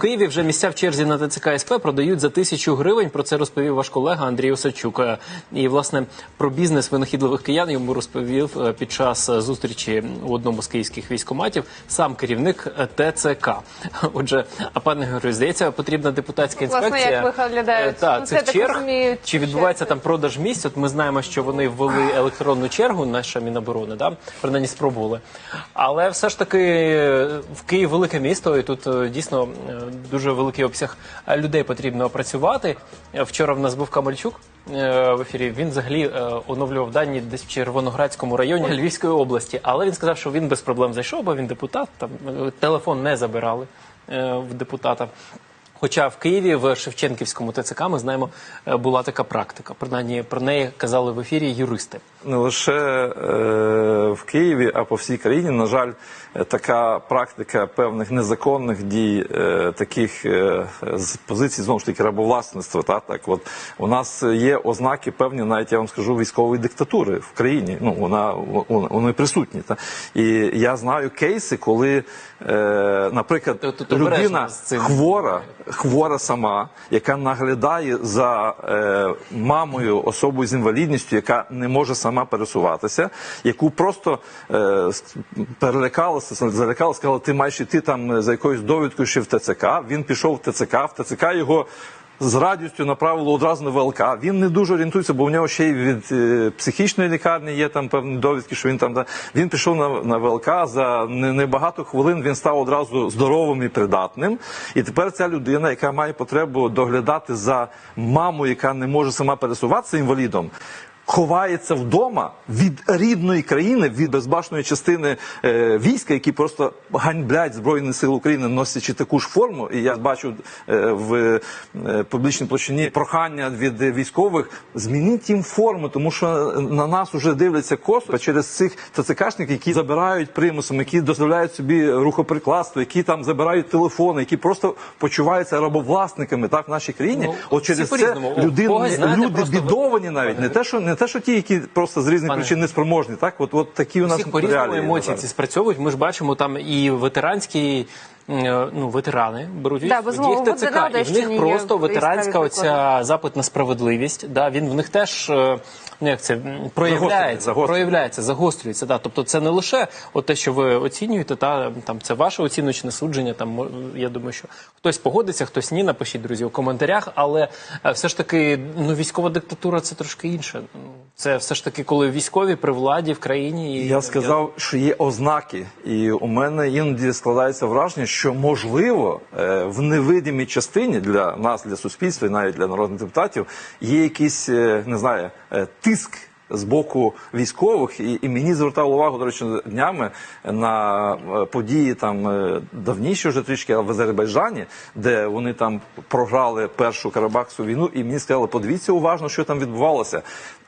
Києві вже місця в черзі на ТЦК СП продають за тисячу гривень. Про це розповів ваш колега Андрій Осадчук. Е, І власне про бізнес винахідливих киян йому розповів е, під час е, зустрічі у одному з київських військоматів сам керівник ТЦК. Отже, а пане Георгію, здається, потрібна депутатська Власне, інспекція. як виглядають? Та, Ну, цих це, так черг. розумію, Чи відбувається там продаж місць? От ми знаємо, що вони ввели електронну чергу, наша Міноборони, да? принаймні спробували. Але все ж таки в Київ велике місто, і тут дійсно дуже великий обсяг е, людей потрібно опрацювати. Е, Вчора в нас був Камальчук е, в ефірі. Він взагалі е, оновлював дані десь в Червоноградському районі Львівської області. Але він сказав, що він без проблем зайшов, бо він депутат. Там е, телефон не забирали е, в депутата. Хоча в Києві в Шевченківському ТЦК ми знаємо, е, була така практика. Принаймні про неї казали в ефірі юристи. не лише е, в Києві, а по всій країні, на жаль, е, така практика певних незаконних дій, е, таких е, з позиції знову ж таки рабовласництва. Та так, от у нас є ознаки певні, навіть я вам скажу, військової диктатури в країні. Ну вона вони присутні. Та і я знаю кейси, коли, е, наприклад, тут людина хвора, хвора сама, яка наглядає за е, мамою особою з інвалідністю, яка не може сама пересуватися, яку просто е, перелякалася, залякала, сказала, ти маєш іти там за якоюсь довідкою ще в ТЦК. Він пішов в ТЦК, в ТЦК його. З радістю направило одразу на ВЛК. Він не дуже орієнтується, бо в нього ще й від е, психічної лікарні є там певні довідки, що він там. да. Він пішов на, на ВЛК за не- небагато хвилин. Він став одразу здоровим і придатним. І тепер ця людина, яка має потребу доглядати за маму, яка не може сама пересуватися інвалідом. Ховається вдома від рідної країни, від безбашної частини е, війська, які просто ганьблять Збройні Сили України, носячи таку ж форму. І я бачу е, в е, публічній площині прохання від військових змініть їм форму, тому що на нас вже дивляться косо через цих ТЦКшників, які забирають примусом, які дозволяють собі рухоприкладство, які там забирають телефони, які просто почуваються рабовласниками так в нашій країні. Ну, От через це знаєте, люди бідовані навіть не те, що не те, що ті, які просто з різних Пане- причин неспроможні. Так, от, от такі у нас Всіх по-різному реалії емоції ці спрацьовують. Ми ж бачимо там і ветеранські. Е, Ну, ветерани беруть Да, в ТЦК, і в них просто ветеранська оця запит на справедливість. Да, він в них теж е, ну як це проявляється, загострюється. проявляється, загострюється. Да. Тобто це не лише от те, що ви оцінюєте, та там це ваше оціночне судження. Там я думаю, що хтось погодиться, хтось ні. Напишіть друзі у коментарях. Але е, все ж таки, ну військова диктатура це трошки інше. Це все ж таки, коли військові при владі в країні. І Я сказав, що є ознаки, і у мене іноді складається враження, що можливо е, в невидимій частині для нас, для суспільства, і навіть для народних депутатів, є якийсь е, не знаю е, тиск. З боку військових, і, і мені звертав увагу, до речі, днями на е, події там е, давніші вже трішки, в Азербайджані, де вони там програли першу Карабахську війну, і мені сказали, подивіться уважно, що там відбувалося.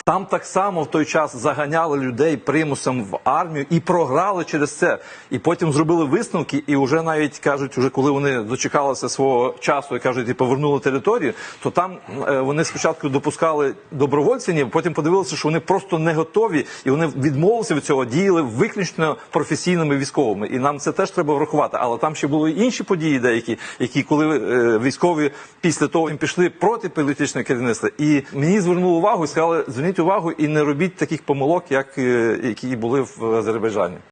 Там так само в той час заганяли людей примусом в армію і програли через це. І потім зробили висновки, і вже навіть кажуть, уже коли вони дочекалися свого часу і кажуть, і повернули територію, то там е, вони спочатку допускали добровольців, потім подивилися, що вони просто не готові, і вони відмовилися від цього, діяли виключно професійними військовими. І нам це теж треба врахувати. Але там ще були інші події, деякі, які коли е, військові після того їм пішли проти політичного керівництва. І мені звернули увагу і сказали, зверніть увагу і не робіть таких помилок, як е, які були в Азербайджані.